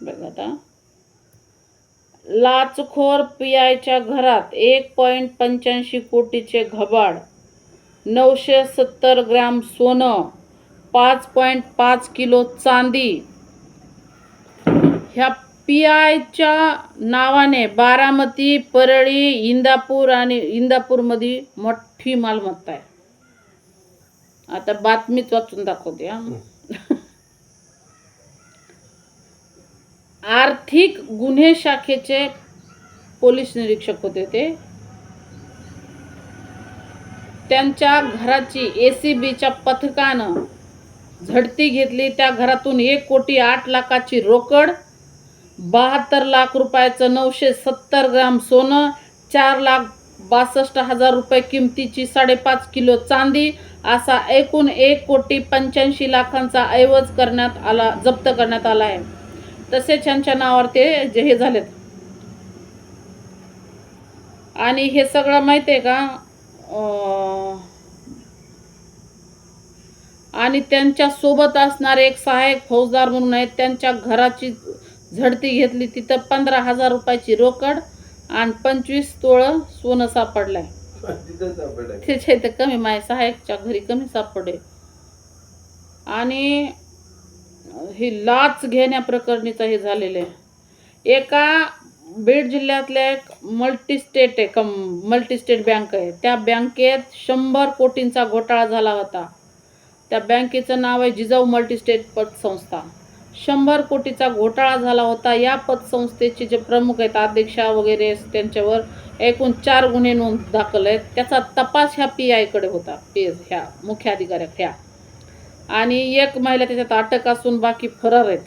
बघा आता. लाचखोर पियायच्या घरात एक पॉईंट पंच्याऐंशी कोटीचे घबाड नऊशे सत्तर ग्रॅम सोनं पाच पॉईंट पाच किलो चांदी. ह्या पी आयच्या नावाने बारामती परळी इंदापूर आणि इंदापूरमध्ये मोठी मालमत्ता आहे. आता बातमीच वाचून दाखवते हा. आर्थिक गुन्हे शाखेचे पोलीस निरीक्षक होते ते. त्यांच्या घराची ए सी बीच्या पथकानं झडती घेतली. त्या घरातून एक कोटी आठ लाखाची रोकड बहात्तर लाख रुपयाचं नऊशे सत्तर ग्राम सोनं चार लाख बासष्ट हजार रुपये किमतीची साडेपाच किलो चांदी असा एकूण एक कोटी पंच्याऐंशी लाखांचा ऐवज करण्यात आला जप्त करण्यात आला आहे. तसेच यांच्या नावावर ते जे हे झालेत. आणि हे सगळं माहिती आहे का आणि त्यांच्यासोबत असणारे एक सहाय्यक फौजदार म्हणून आहेत. त्यांच्या घराची झडती घेतली. तिथं पंधरा हजार रुपयाची रोकड आणि पंचवीस तोळं सोनं सापडलंय. तिथं सापडलं. त्याच्या इथं कमी माझ्या सहाय्यकच्या घरी कमी सापडे आणि ही लाच घेण्याप्रकरणीचं हे झालेलं आहे. एका बीड जिल्ह्यातल्या एक मल्टी स्टेट आहे कम मल्टी स्टेट बँक आहे. त्या बँकेत शंभर कोटींचा घोटाळा झाला होता. त्या बँकेचं नाव आहे जिजाऊ मल्टी स्टेट पतसंस्था. शंभर कोटीचा घोटाळा झाला होता. या पतसंस्थेचे जे प्रमुख आहेत अध्यक्षा वगैरे त्यांच्यावर एकूण चार गुन्हे नोंद दाखल आहेत. त्याचा तपास ह्या पी आयकडे होता. पी ह्या मुख्य अधिकाऱ्या ह्या आणि एक महिला त्याच्यात अटक असून बाकी फरार आहेत.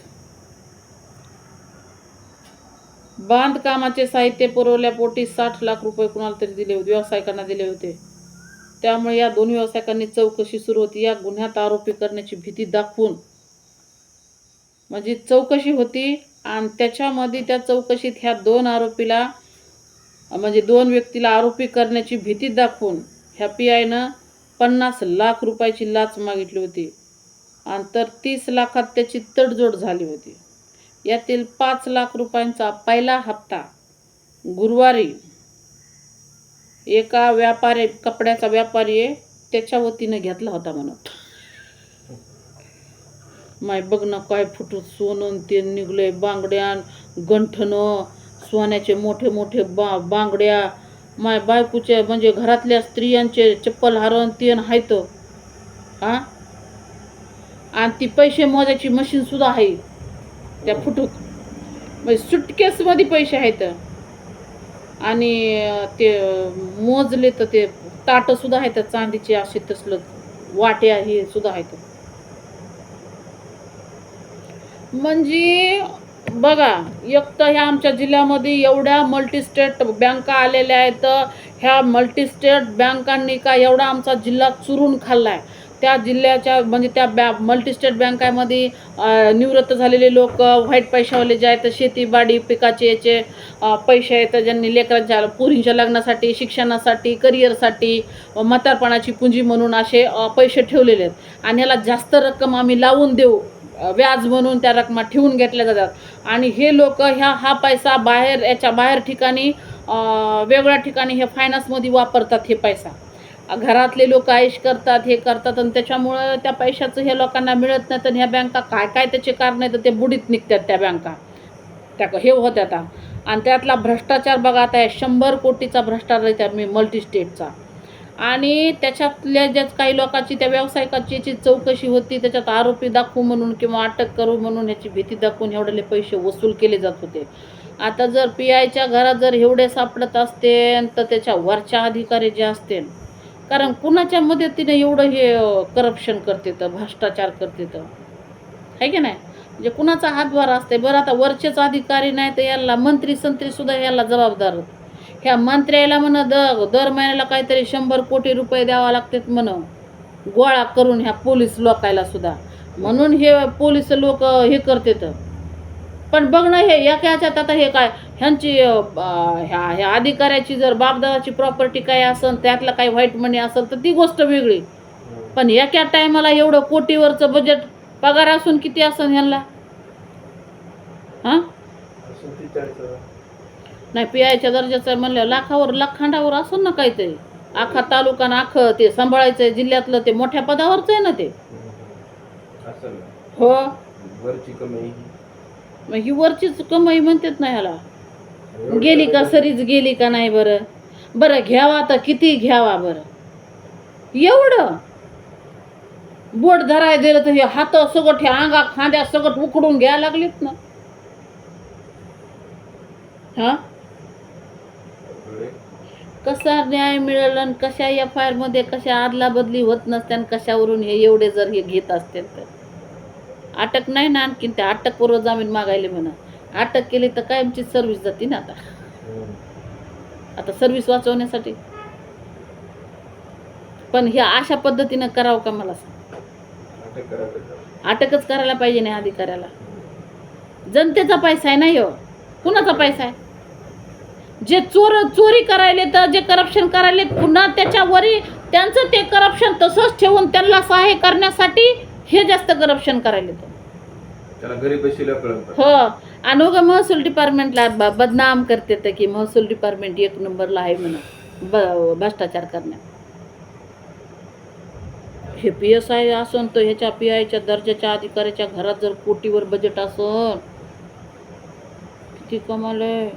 बांधकामाचे साहित्य पुरवल्यापोटी साठ लाख रुपये कुणाला तरी दिले होते व्यावसायिकांना दिले होते. त्यामुळे या दोन व्यावसायिकांनी चौकशी सुरू होती. या गुन्ह्यात आरोपी करण्याची भीती दाखवून म्हणजे चौकशी होती आणि त्याच्यामध्ये त्या चौकशीत ह्या दोन आरोपीला म्हणजे दोन व्यक्तीला आरोपी करण्याची भीती दाखवून ह्या पी आयनं पन्नास लाख रुपयाची लाच मागितली होती. तर तीस लाखात त्याची तडजोड झाली होती. यातील पाच लाख रुपयांचा पहिला हप्ता गुरुवारी एका व्यापारी कपड्याचा व्यापारी आहे त्याच्या वतीनं घेतला होता म्हणत. माय बघ ना काय फुटू सोनं ते निघलंय बांगड्या गंठनं सोन्याचे मोठे मोठे बा बांगड्या. माय बायकोचे म्हणजे घरातल्या स्त्रियांचे चप्पल हरण तेन आहेत हा आणि ती पैसे मोजायची मशीन सुद्धा आहे. त्या फुटूक. म्हणजे सुटकेसमध्ये पैसे आहेत. आणि ते मोजले तर ते ताटं सुद्धा आहेत. चांदीचे असे तसलं वाट्या हे सुद्धा आहेत. म्हणजे बघा एक तर ह्या आमच्या जिल्ह्यामध्ये एवढ्या मल्टीस्टेट बँका आलेल्या आहेत. ह्या मल्टीस्टेट बँकांनी का एवढा आमचा जिल्हा चुरून खाल्ला आहे त्या जिल्ह्याच्या म्हणजे त्या बॅ मल्टीस्टेट बँकामध्ये निवृत्त झालेले लोक व्हाईट पैशावाले जे आहेत शेतीबाडी पिकाचे याचे पैसे आहेत ज्यांनी लेकरांच्या पोरींच्या लग्नासाठी शिक्षणासाठी करिअरसाठी म्हातारपणाची पुंजी म्हणून असे पैसे ठेवलेले आहेत. आणि ह्याला जास्त रक्कम आम्ही लावून देऊ व्याज म्हणून त्या रकमा ठेवून घेतल्या जातात. आणि हे लोक ह्या हा पैसा बाहेर याच्या बाहेर ठिकाणी वेगळ्या ठिकाणी हे फायनान्समध्ये वापरतात हे पैसा. घरातले लोक आयश करतात हे करतात आणि त्याच्यामुळं त्या पैशाचं हे लोकांना मिळत नाही. तर ह्या बँका काय काय त्याचे कारण आहे तर ते बुडीत निघतात त्या बँका. त्या हे होत आता. आणि त्यातला भ्रष्टाचार बघा आता आहे शंभर कोटीचा भ्रष्टाचार आहे त्या मी मल्टी स्टेटचा आणि त्याच्यातल्या ज्या काही लोकांची त्या व्यावसायिकाची याची चौकशी होती त्याच्यात आरोपी दाखवू म्हणून किंवा अटक करू म्हणून ह्याची भीती दाखवून एवढे पैसे वसूल केले जात होते. आता जर पी आयच्या घरात जर एवढे सापडत असते तर त्याच्या वरच्या अधिकारी जे असतील कारण कुणाच्या मदतीने एवढं हे करप्शन करते तर भ्रष्टाचार करते तर? आहे की नाही? म्हणजे कुणाचा हातभार असते बरं आता वरचेच अधिकारी नाही तर याला मंत्री संत्री सुद्धा याला जबाबदार ह्या मंत्र्याला म्हण दर दर महिन्याला काहीतरी शंभर कोटी रुपये द्यावा लागतात म्हण. गोळा करून ह्या पोलीस लोकायला सुद्धा. म्हणून हे पोलीस लोक हे करतात पण बघ ना हे एका ह्याच्यात आता हे काय ह्यांची ह्या ह्या अधिकाऱ्याची जर बापदादाची प्रॉपर्टी काय असेल त्यातलं काही व्हाईट मनी असेल तर ती गोष्ट वेगळी. पण एका टायमाला एवढं कोटीवरचं बजेट पगार असून किती असेल ह्यांना हां? नाही पियाच्या दर्जाचं आहे म्हणलं लाखावर लाखांडावर असेल ना काहीतरी. आखा तालुका ना अख्खं ते सांभाळायचं जिल्ह्यातलं ते मोठ्या पदावरच आहे ना ते. हो. मग ही वरचीच कमाई म्हणतात ना ह्याला. गेली का सरीच गेली का नाही बरं? बरं घ्यावा आता किती घ्यावा बरं? एवढं. बोट धराय दिलं तर हे हात सगट हे अंगा खांद्या सगट उकडून घ्यायला लागलीत ना. हा? कसा न्याय मिळेल आणि कशा एफ आयमध्ये कशा आदला बदली होत नसत्या आणि कशावरून हे एवढे जर हे घेत असतील तर? अटक नाही ना आणखीन त्या अटकपूर्व जामीन मागायले म्हणा. अटक केली तर कायमची सर्व्हिस जाते ना आता? आता सर्व्हिस वाचवण्यासाठी. पण हे अशा पद्धतीनं करावं का मला सांग? अटकच करायला पाहिजे नाही अधिकाऱ्याला. जनतेचा पैसा आहे नाही हो कुणाचा पैसा आहे? जे चोर चोरी करायले तर जे करप्शन करायले पुन्हा त्याच्यावरी त्यांचं ते करप्शन तसंच ठेवून त्यांना सहाय्य करण्यासाठी हे जास्त करप्शन करायले कळत हो. आणि उगा महसूल डिपार्टमेंटला बदनाम करते तर की महसूल डिपार्टमेंट एक नंबरला आहे म्हणून भ्रष्टाचार करण्यात. हे पी एस आय असन तर ह्याच्या पी आयच्या दर्जाच्या अधिकाऱ्याच्या घरात जर कोटीवर बजेट असन किती कमाल आहे.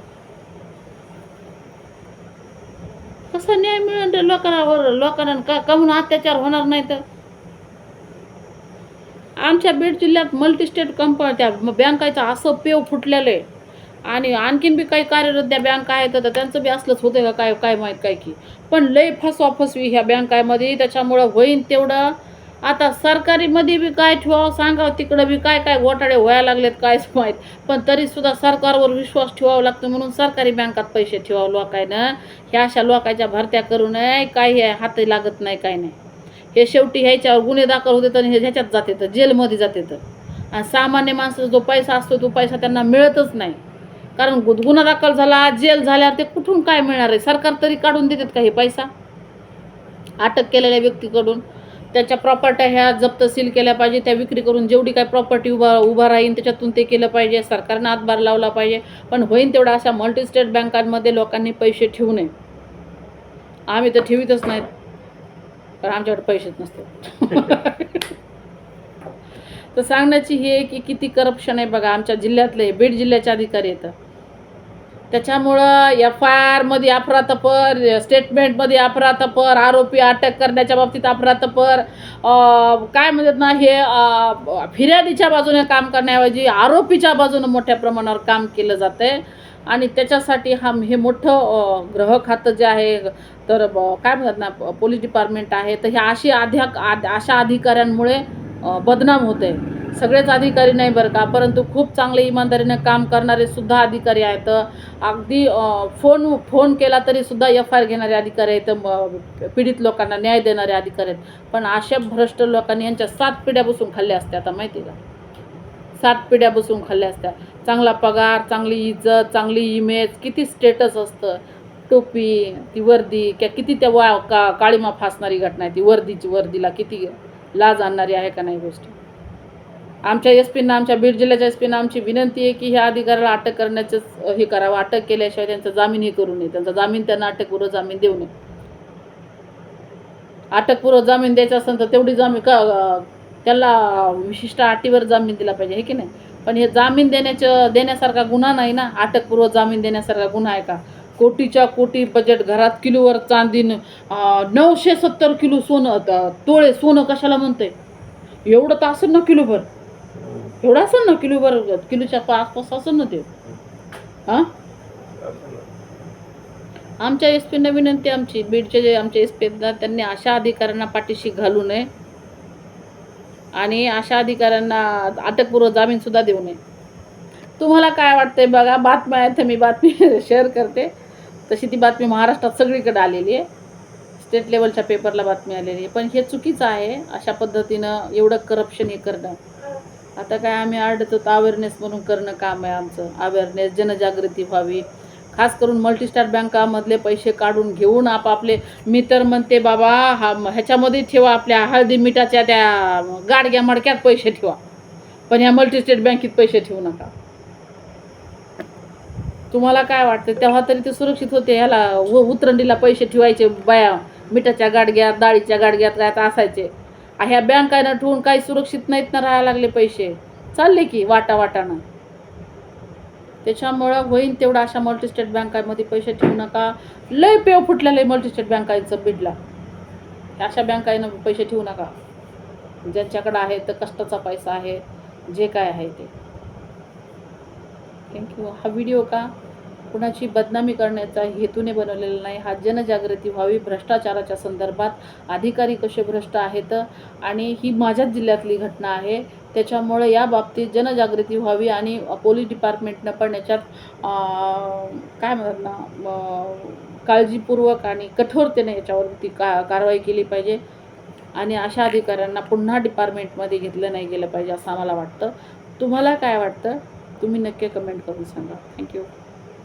कसा न्याय मिळेल रे लोकांवर लोकांना का का म्हणून अत्याचार होणार नाही तर? आमच्या बीड जिल्ह्यात मल्टीस्टेट कंपन्या त्या बँकाचं असं पेव फुटलेलं आहे. आणि आणखीन बी काही कार्यरत त्या बँका आहेत तर त्यांचं बी असलंच होतं का? काय काय माहीत काय की. पण लय फसवा फसवी ह्या बँकामध्ये त्याच्यामुळं होईन तेवढं. आता सरकारीमध्ये बी काय ठेवावं सांगावं तिकडं बी काय काय घोटाळे व्हायला लागलेत कायच माहीत. पण तरीसुद्धा सरकारवर विश्वास ठेवावा लागतो म्हणून सरकारी बँकात पैसे ठेवावं लोकायनं ह्या अशा लोकांच्या भरत्या करू नये काही हाती लागत नाही काय नाही. हे शेवटी ह्याच्यावर गुन्हे दाखल होते तर हे ह्याच्यात जाते तर जेलमध्ये जाते तर आणि सामान्य माणसाचा जो पैसा असतो तो पैसा त्यांना मिळतच नाही. कारण गुन्हा दाखल झाला जेल झाल्यावर ते कुठून काय मिळणार आहे? सरकार तरी काढून देतात का हे पैसा? अटक केलेल्या व्यक्तीकडून. त्याच्या प्रॉपर्ट्या ह्या जप्त सील केल्या पाहिजे त्या विक्री करून जेवढी काय प्रॉपर्टी उभा उभा राहील त्याच्यातून ते केलं पाहिजे. सरकारनं हातभार लावला पाहिजे. पण होईन तेवढा अशा मल्टीस्टेट बँकांमध्ये लोकांनी पैसे ठेवू नये. आम्ही तर ठेवीतच नाहीत. कारण आमच्याकडे पैसेच नसतात. तर सांगण्याची ही आहे की किती करप्शन आहे बघा. आमच्या जिल्ह्यातले बीड जिल्ह्याचे अधिकारी येतात. त्याच्यामुळं एफ आय आरमध्ये अफरातपर स्टेटमेंटमध्ये अफरातपर आरोपी अटक करण्याच्या बाबतीत अफरातपर काय म्हणतात ना हे फिर्यादीच्या बाजूने काम करण्याऐवजी आरोपीच्या बाजूने मोठ्या प्रमाणावर काम केलं जातं आहे आणि त्याच्यासाठी हा हे मोठं ग्रह खातं जे आहे तर ब- काय म्हणतात ना पोलीस डिपार्टमेंट आहे. तर ह्या अशी आध्या आद- अशा अधिकाऱ्यांमुळे बदनाम होते सगळेच अधिकारी नाही बरं का परंतु खूप चांगले इमानदारीने काम करणारे सुद्धा अधिकारी आहेत. अगदी फोन फोन केला तरी सुद्धा एफ आय आर घेणारे अधिकारी आहेत. पीडित लोकांना न्याय देणारे अधिकारी आहेत. पण अशा भ्रष्ट लोकांनी यांच्या सात पिढ्या बसून खाल्ल्या असत्या आता माहिती आहे का? सात पिढ्या बसून खाल्ल्या असत्या. चांगला पगार चांगली इज्जत चांगली इमेज किती स्टेटस असतं? टोपी ती वर्दी क्या किती त्या वा का काळीमा फासणारी घटना आहे ती? वर्दीची वर्दीला किती लाज आणणारी आहे का नाही गोष्टी? आमच्या एस पीनं आमच्या बीड जिल्ह्याच्या एस पीनं आमची विनंती आहे की ह्या अधिकाऱ्याला अटक करण्याचं हे करावं. अटक केल्याशिवाय त्यांचा जामीनही करू नये. त्यांचा जामीन त्यांना अटकपूर्व जामीन देऊ नये. अटकपूर्व जामीन द्यायचा असेल तर तेवढी जामीन का त्याला विशिष्ट अटीवर जामीन दिला पाहिजे हे की नाही? पण हे जामीन देण्याचं देण्यासारखा गुन्हा नाही ना? अटकपूर्व जामीन देण्यासारखा गुन्हा आहे का? कोटीच्या कोटी बजेट घरात किलोवर चांदीन नऊशे सत्तर किलो सोनं तोळे सोनं कशाला म्हणते एवढं तर असेल ना किलोभर? एवढं असेल ना किलोभर? किलोच्या आसपास असेल ना ते? हां आमच्या एस पीनं विनंती आमची बीडचे जे आमचे एस पी त्यांनी अशा अधिकाऱ्यांना पाठीशी घालू नये. आणि अशा अधिकाऱ्यांना अटकपूर्व जामीन सुद्धा देऊ नये. तुम्हाला काय वाटतंय बघा बातम्या आहेत तर मी बातमी शेअर करते. तशी ती बातमी महाराष्ट्रात सगळीकडे आलेली आहे. स्टेट लेवलच्या पेपरला बातमी आलेली आहे. पण हे चुकीचं आहे. अशा पद्धतीनं एवढं करप्शन हे करणं. आता काय आम्ही आडतो अवेअरनेस म्हणून करणं काम आहे आमचं. अवेअरनेस जनजागृती व्हावी. खास करून मल्टीस्टार बँकामधले पैसे काढून घेऊन आपापले मी तर म्हणते बाबा हा ह्याच्यामध्ये ठेवा आपल्या हळदी मिठाच्या त्या गाडग्या मडक्यात पैसे ठेवा. पण ह्या मल्टीस्टेट बँकेत पैसे ठेवू नका. तुम्हाला काय वाटतं? तेव्हा तरी ते सुरक्षित होते. ह्याला व उतरंडीला पैसे ठेवायचे बाया मिठाच्या गाडग्यात डाळीच्या गाडग्यात काय असायचे. ह्या बँकानं ठेवून काही सुरक्षित नाहीत ना राहायला लागले पैसे. चालले की वाटा वाटानं त्याच्यामुळं होईन तेवढं अशा मल्टीस्टेट बँकामध्ये पैसे ठेवू नका. लय पेव फुटलेलं आहे मल्टीस्टेट बँकांचं बिडला अशा बँकांना पैसे ठेवू नका. ज्यांच्याकडं आहे तर कष्टाचा पैसा आहे जे काय आहे ते. थँक्यू हा व्हिडिओ का कुणाची बदनामी करण्याचा हेतूने बनवलेला नाही. हा जनजागृती व्हावी भ्रष्टाचाराच्या संदर्भात अधिकारी कसे भ्रष्ट आहेत? आणि ही माझ्याच जिल्ह्यातली घटना आहे. त्याच्यामुळे या बाबतीत जनजागृती व्हावी आणि पोलीस डिपार्टमेंटनं पण याच्यात काय म्हणतात ना काळजीपूर्वक आणि कठोरतेने याच्यावरती का कारवाई केली पाहिजे. आणि अशा अधिकाऱ्यांना पुन्हा डिपार्टमेंटमध्ये घेतलं नाही गेलं पाहिजे असं आम्हाला वाटतं. तुम्हाला काय वाटतं? तुम्ही नक्की कमेंट करून सांगा. थँक्यू.